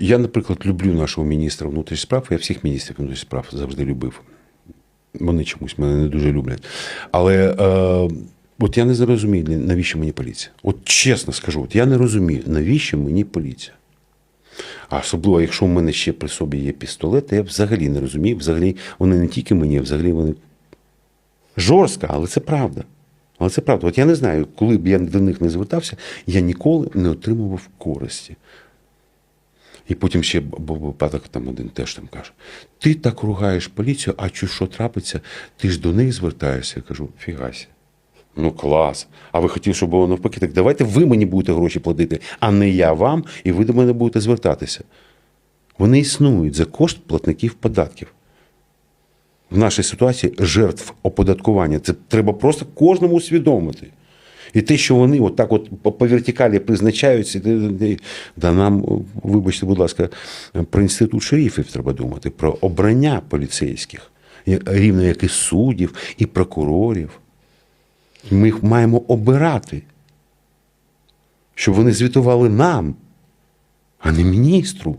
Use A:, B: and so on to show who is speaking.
A: Я, наприклад, люблю нашого міністра внутрішніх справ. Я всіх міністрів внутрішніх справ завжди любив. Вони чомусь мене не дуже люблять. Але е, от я не зрозумію, навіщо мені поліція. От чесно скажу, от я не розумію, навіщо мені поліція. А особливо, якщо в мене ще при собі є пістолет, то я взагалі не розумію. Взагалі, вони не тільки мені, а взагалі вони жорстко, але це правда. Але це правда. От я не знаю, коли б я до них не звертався, я ніколи не отримував користі. І потім ще був випадок там один теж там каже: ти так ругаєш поліцію, а чи що трапиться, ти ж до них звертаєшся. Я кажу, фігася. Ну клас. А ви хотіли, щоб було навпаки. Так давайте ви мені будете гроші платити, а не я вам, і ви до мене будете звертатися. Вони існують за кошт платників податків. В нашій ситуації жертв оподаткування. Це треба просто кожному усвідомити. І те, що вони отак от по, вертикалі призначаються, да нам, вибачте, будь ласка, про інститут шерифів треба думати, про обрання поліцейських, рівно як і суддів, і прокурорів. Ми їх маємо обирати, щоб вони звітували нам, а не міністру.